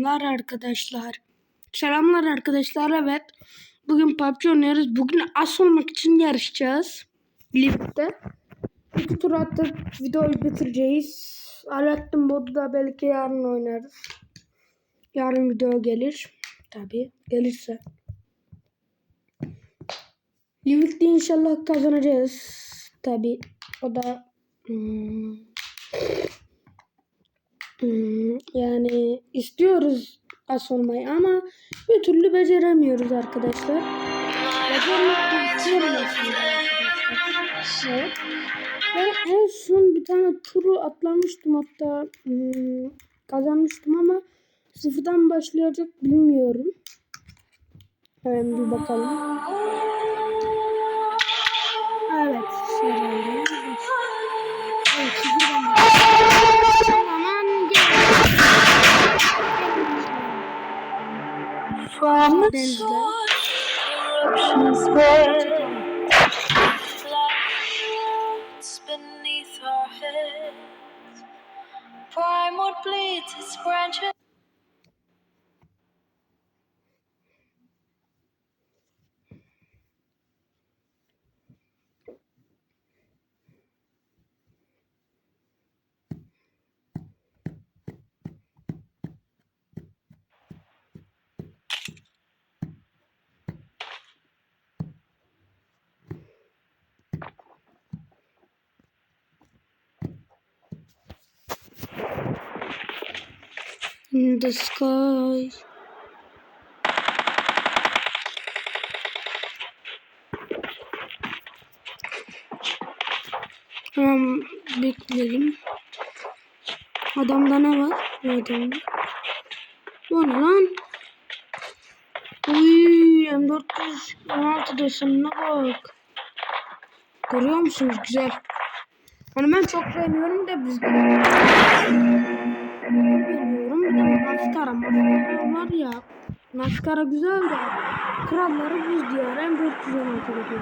Selamlar arkadaşlar. Selamlar arkadaşlar evet. Bugün PUBG oynuyoruz. Bugün as olmak için yarışacağız. Birlikte. İki tur attık. Videoyu bitireceğiz. Alaaddin Bod'u da belki yarın oynarız. Yarın video gelir. Tabi gelirse. Livik'te inşallah kazanacağız. Tabi o da Hmm, yani istiyoruz as olmayı ama bir türlü beceremiyoruz arkadaşlar. Ben en son bir tane turu atlamıştım hatta hmm, kazanmıştım ama sıfırdan başlayacak bilmiyorum. Hemen bir bakalım. Evet. Herhalde. from the source Flowers beneath our heads Prime would bleed its branches In the sky. Tamam bekleyelim. Adamda ne var? Bu adamda. Bu ne lan? Uy M416 desenine bak. Görüyor musunuz? Güzel. Hani ben çok beğeniyorum da biz Bilmiyorum. Bir de maskara. Maskara var ya. Maskara güzel de. Kralları buz diyor. En 416 diyor.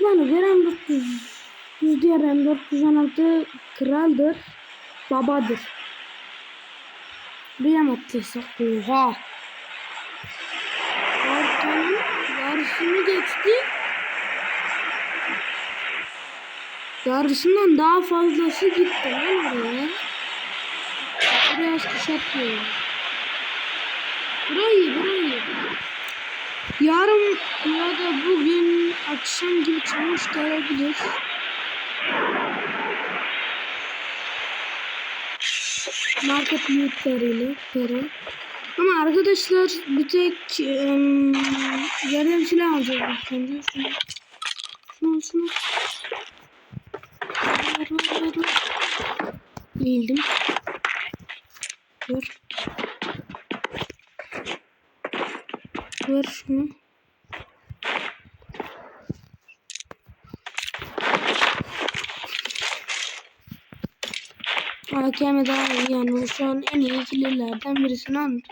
Yani bir M400 yüz diğer M416 kraldır. Babadır. Bir attıysak. Oha. Arkanın yarısını geçti. Yarısından daha fazlası gitti lan oraya. Biraz kuşatmıyor. Burayı burayı. Yarın ya da bugün akşam gibi çıkmış da olabilir. Market büyükleriyle para. Ama arkadaşlar bir tek um, yerden silah alacağız. Şunu. Şunu şunu. Ver, ver, ver. Eğildim. Ver. Ver şunu. AKM daha iyi yani şu an en iyi ikililerden birisini anladım.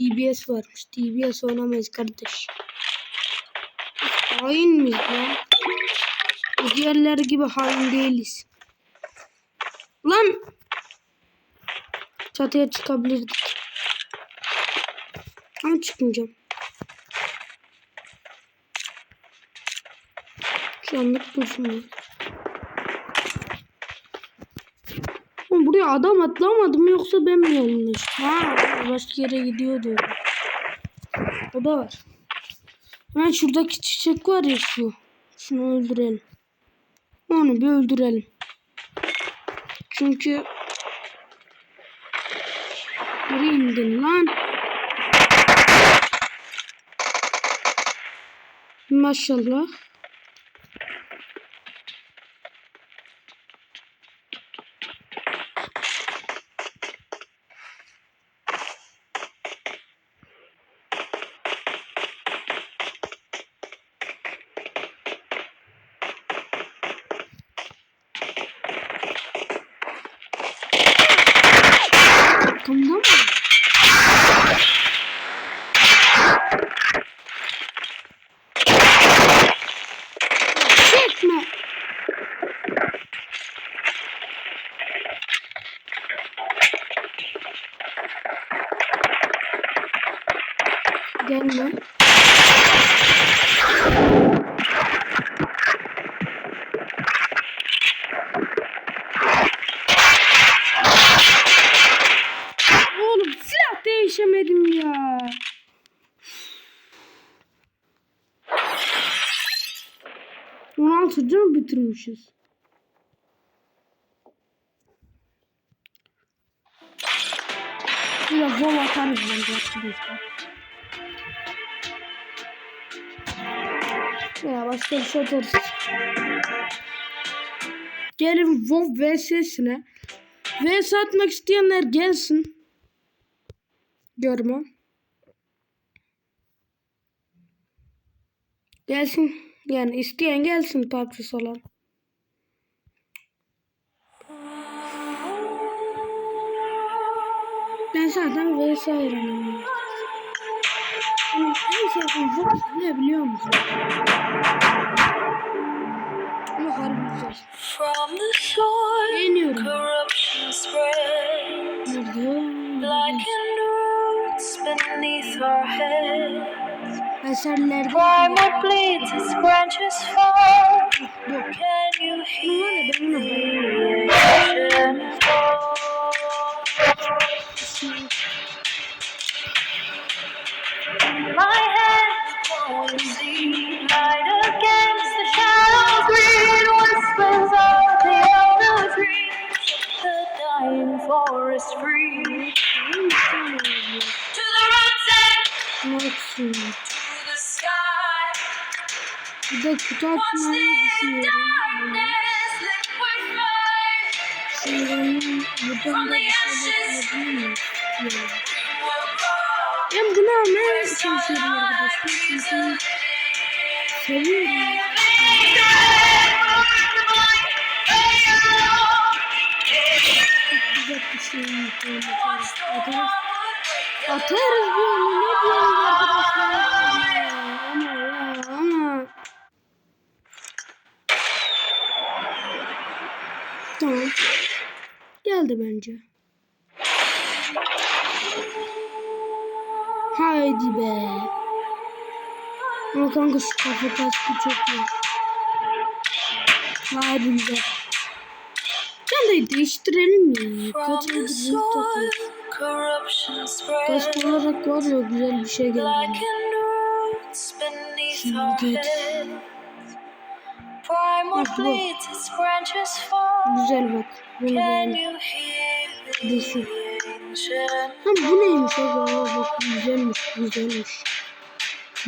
DBS varmış. DBS oynamayız kardeş. Hain miyiz lan? Biz Diğerleri gibi hain değiliz. Lan! Çatıya çıkabilirdik. Ama çıkmayacağım. Şu anlık dursun. buraya adam atlamadı mı yoksa ben mi yanlış? Ha, başka yere gidiyor diyorum. O da var. Hemen şuradaki çiçek var ya şu. Şunu öldürelim. Onu bir öldürelim. Çünkü Nereye indin lan? Maşallah. Arkamda mı? Gelme. Oğlum silah değişemedim ya. On altıncı mı bitirmişiz? Bir de vol atarız bence arkadaşlar. Ya başka bir şey atarız. Gelin WoW VS'sine. VS atmak isteyenler gelsin. Görmem. Gelsin. Yani isteyen gelsin PUBG olan. Ben zaten VS hayranıyım. Benim en sevdiğim WoW ne biliyor musun? Ama harbi güzel. From the soil, Beğeniyorum. corruption spread. Nerede? Blackened roots beneath our heads. Eserlerde Primal bleeds, its branches fall. Can you hear We'll grow. Ben bunu almaya çalışıyorum arkadaşlar. Çünkü seviyorum. Çok güzel bir şey yapıyorum. Atarız. Bu onu ne diyoruz arkadaşlar? Ama ya ama. Tamam. Geldi bence. Haydi be. Ama kanka şu kafa kaskı çok iyi. Harbi güzel. Çantayı değiştirelim ya. From Kaç soil, bunu takıyoruz. corruption Kask spread. olarak var ya güzel bir şey geldi. Şimdi the Dışı. ancient Ha bu neymiş acaba? Bak güzelmiş güzelmiş.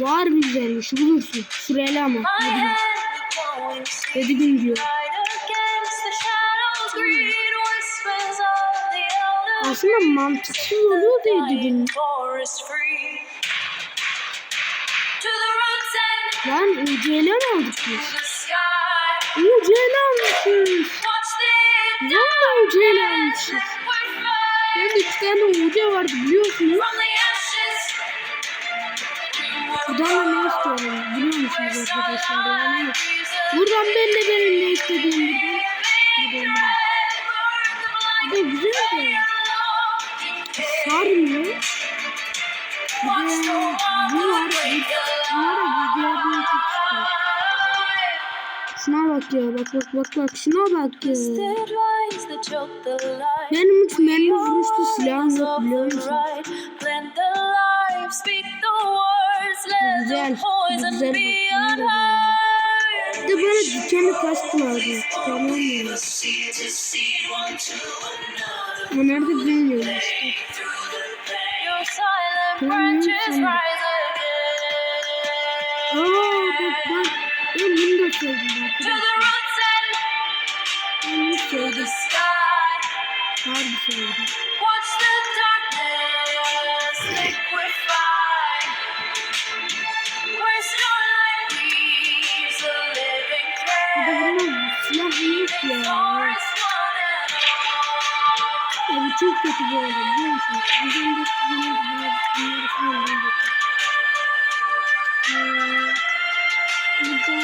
Bu harbi güzelmiş. Bulursun. Süreli ama. My Hadi gün. hands going see Yedi gün diyor. Aslında mantıksız oluyor da yedi gün. Lan aldık to biz? The sky. UCL almışız. Watch the Valla UCL almışız. liquefy. Ben de iki tane UC vardı biliyorsunuz. Buradan da ne istiyorum biliyor musunuz arkadaşlar yani? Buradan ben de benim ne istediğim buradan. Buradan da. Bu da güzel de. Sarmıyor. Bir de bu var. Bu var ya videolarını çok istiyorum. Şuna bak ya bak bak bak bak şuna bak ya. Benim hiç mermi vuruşlu silahım yok biliyor musun? Güzel. Güzel bak. Bir de böyle dikenli kask vardı. Çıkamıyorum ya. Ama nerede bilmiyorum işte. Aa bak bak. Ben bunu da sevdim arkadaşlar. Ben bunu sevdim. Harbi sevdim. Watch the darkness liquefy. Where starlight weaves a living Bir de çok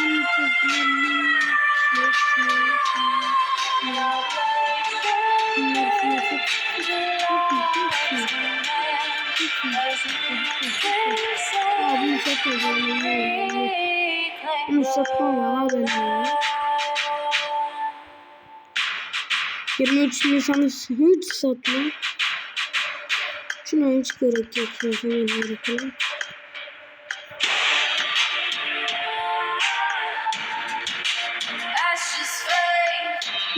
özledim. Bunu satmam ya ben ya. 23 Nisan'ı hiç satmam. Şuna hiç gerek yok. Şuna hemen bırakalım.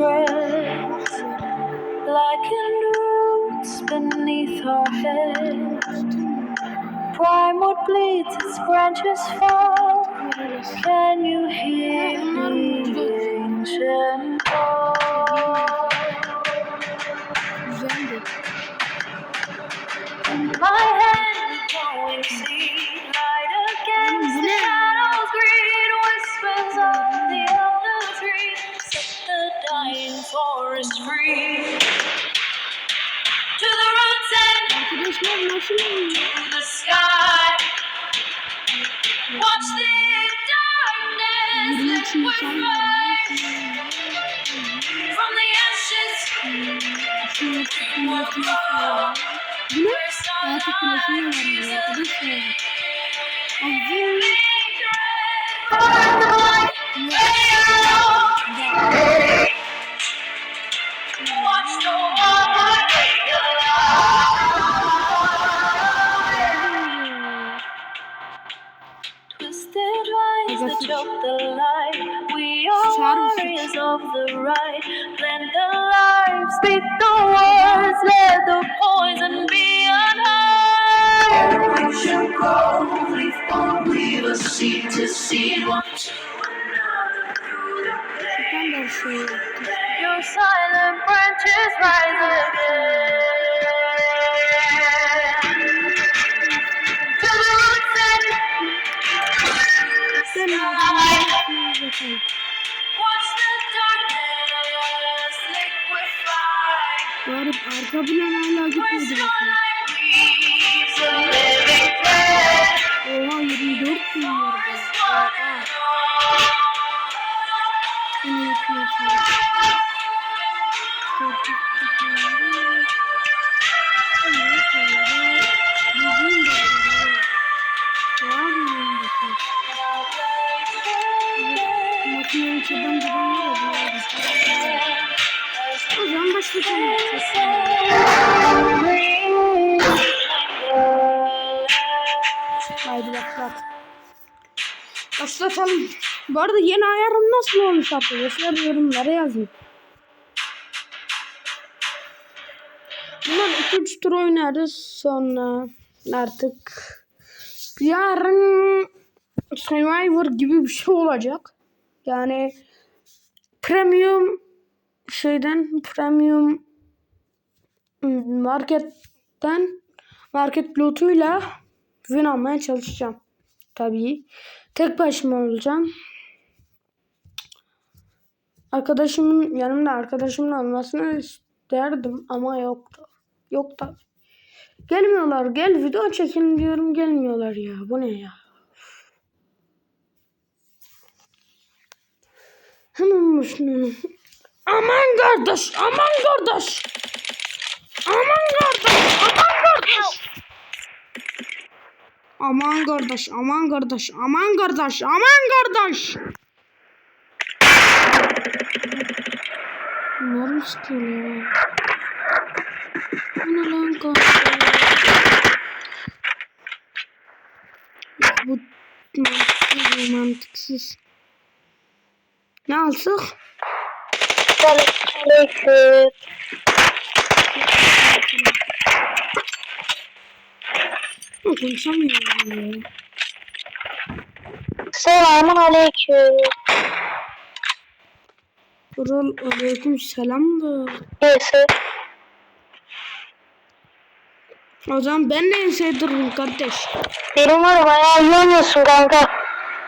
spreads, blackened roots beneath our heads. Primewood bleeds, its branches fall. Can you hear the ancient Arkadaşlar nasıl oluyor? to the sky. Watch the darkness 23 Nisan liquefy from the ashes. Şunu tutmayı tutmayı. Bu ne? Artık kulesine var ya arkadaşlar. Abi. The light. We are warriors of the right. Blend the lives, speak the words, let the poison be unheard. We shall go, leave only the seed to seed one to another through the Ben de. Your silent branches rise again. Liquefy. Garip arka plan hala gitmedi. Oha 24 bin var. Çaban çaban var ya. O zaman başlayalım. Haydi bak bak. Başlatalım. Bu arada yeni ayarım nasıl olmuş arkadaşlar yorumlara yazın. Bundan 2-3 tur oynarız sonra artık yarın Survivor gibi bir şey olacak. Yani premium şeyden premium hmm, marketten market lootuyla win almaya çalışacağım. Tabii. Tek başıma olacağım. Arkadaşımın yanımda arkadaşımın olmasını isterdim ama yoktu. Yok tabii. Gelmiyorlar. Gel video çekin diyorum gelmiyorlar ya. Bu ne ya? Hemen başlayalım. Aman kardeş, aman kardeş. Aman kardeş, aman kardeş. Aman kardeş, aman kardeş, aman kardeş, aman kardeş. Bunlar mı sıkıyor ya? Bu ne lan kardeş? Bu mantıksız, mantıksız. Ne alsak? Selamünaleyküm. Konuşamıyorum. Selamun aleyküm. Kral aleyküm selam da. Neyse. O zaman ben de en sevdirim kardeş. Benim var ya, bayağı iyi oynuyorsun kanka.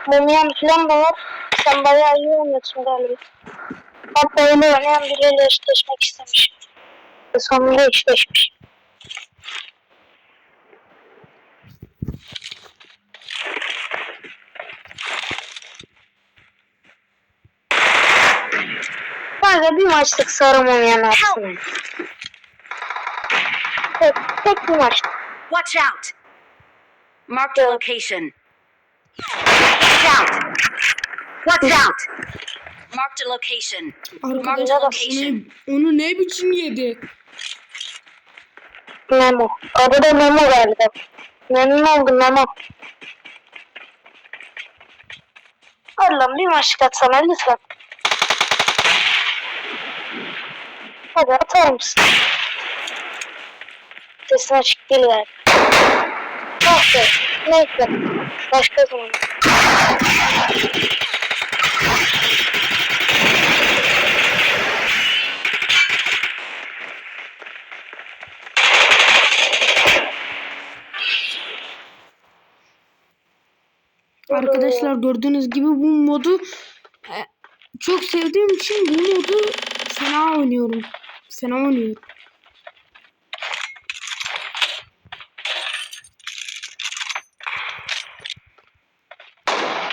Mumyan falan da var. Sen bayağı iyi oynuyorsun galiba. Hatta yeni oynayan biriyle eşleşmek istemiş. Sonunda eşleşmiş. Kanka bir maçlık sarı mumyan atsın. Tek, tek bir maç. Watch out! Marked a location. Watch out! Watch out! Marked a location. Marked Arkadaşlar a onu, location. onu ne biçim yedi? Memo. Adı da Memo galiba. Memnun oldum Memo. Allah'ım bir maçlık atsana lütfen. Hadi atar mısın? Sesin açık değil galiba. Ah be. Neyse. Başka zaman. Arkadaşlar gördüğünüz gibi bu modu e, çok sevdiğim için bu modu fena oynuyorum. Fena oynuyorum.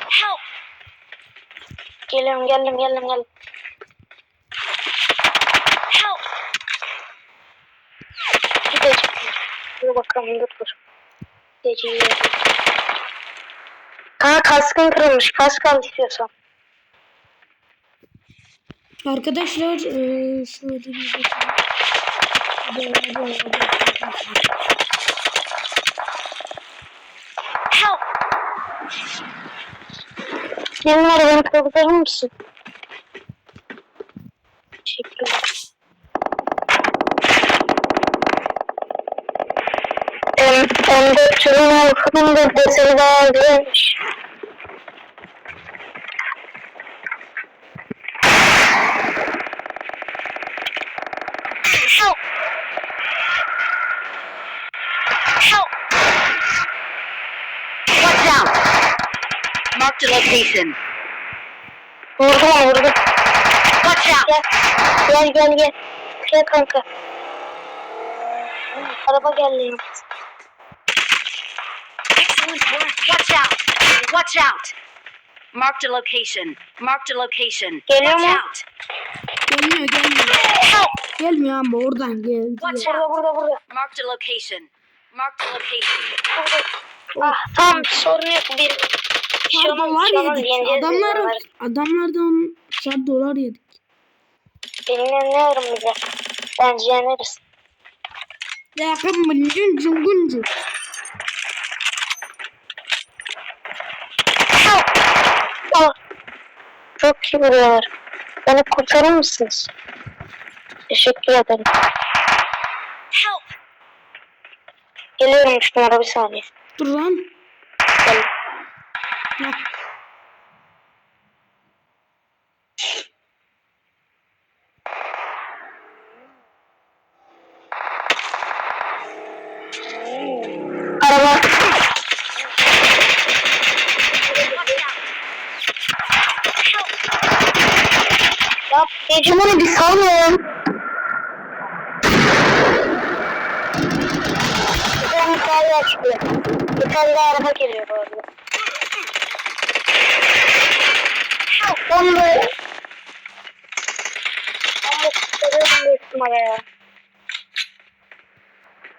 Help! Geliyorum geldim geldim geldim. Help! Gideceğim. Dur bakalım dur dur. Gideceğim. Aa kaskın kırılmış. Kask al istiyorsan. Arkadaşlar e, şöyle bir bakalım. Böyle, böyle, böyle. Help! Benim var beni kurtarır mısın? Teşekkürler. Em, Onda türün halkının da deseni daha güzelmiş. Help! Help! Watch out! Marked a location. Vurdum onu vurdum. Watch out! Gel gel gel gel. Gel kanka. Araba geldi. Excellent work. Watch out! Watch out! Marked a location. Marked a location. Geliyor Watch mu? out! Gelmiyor gelmiyor. Help! Gelmiyor ama oradan geldi. Watch Burada out! burada burada. Marked a location. Marked a location. Ah tamam sorun yok. Bir şey dolar yedik. Adamlar, adamlardan sarı dolar yedik. Yarım bize? Bence yeneriz. Yakın mıncın cunguncu. Ah, çok iyi vuruyorlar. Beni kurtarır mısınız? Teşekkür ederim. Help! Geliyorum üç numara bir saniye. Dur lan. Ya. Araba. Ya Hegemon'u bir salmayın. Bir tane kahve açtı. Bir tane daha araba geliyor bu arada. Ben de... Ben de kurtarıyordum büyük numara ya.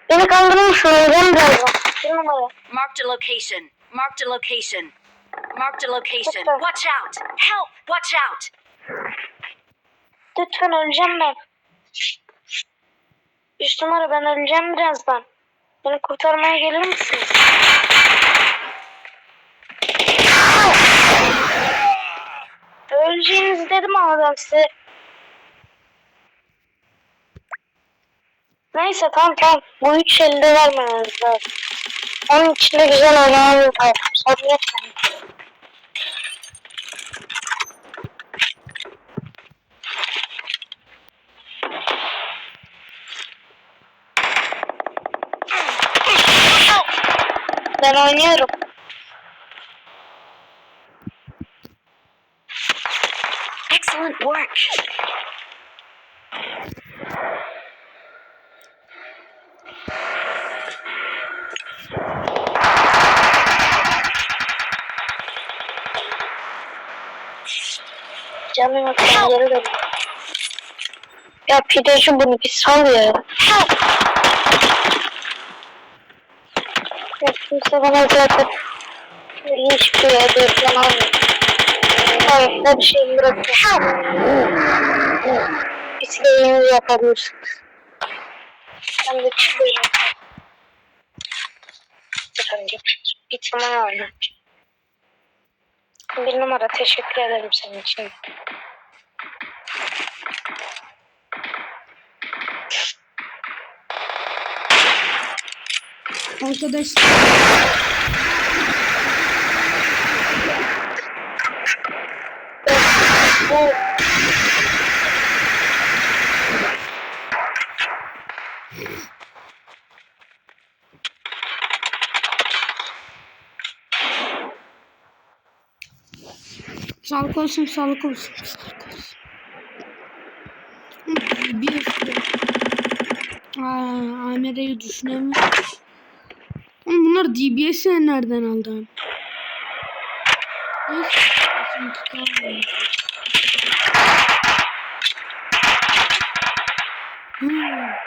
Beni kaldırmış öleceğim birazdan. Bir numara. Marked a location. Marked a location. Marked a location. Okay. Watch out! Help! Watch out! Lütfen öleceğim ben. Üç numara ben öleceğim birazdan. Beni kurtarmaya gelir misiniz? Öleceğinizi dedim ama size. Neyse tamam tamam. Bu üç elde vermemeniz lazım. Onun içinde güzel oynamamız lazım. Sorun etmeyin. Ben oynuyorum. Ben geri dönüyorum. Ya pideci bunu bir sal ya. Ya kimse bana zaten hiçbir yerde falan almıyor. Hayır her şeyi bırakın. İstediğinizi yapabilirsiniz. Ben de çıkıyorum. Bir zaman oynayacağım. Bir numara teşekkür ederim senin için. Arkadaşlar Bu sağlık olsun sağlık olsun sağlık olsun. Bir Aa, AMR'yi düşünemiyorum. Oğlum bunlar DBS'i nereden aldın? Neyse. bizimki kalmadı. Hmm.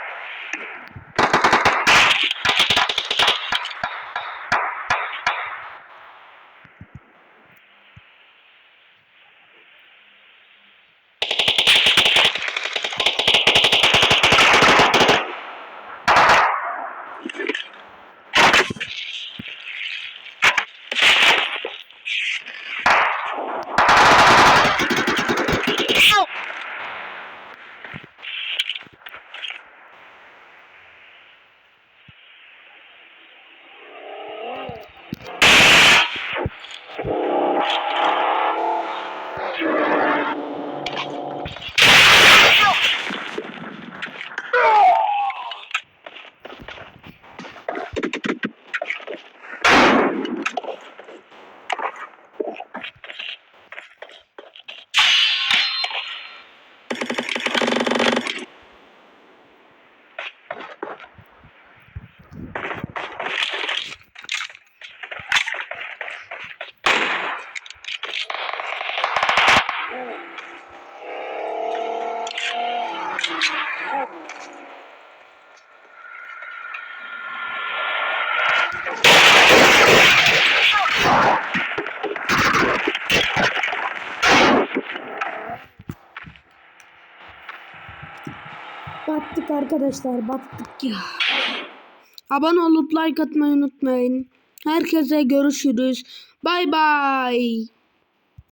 Battık arkadaşlar battık ya. Abone olup like atmayı unutmayın. Herkese görüşürüz. Bay bay.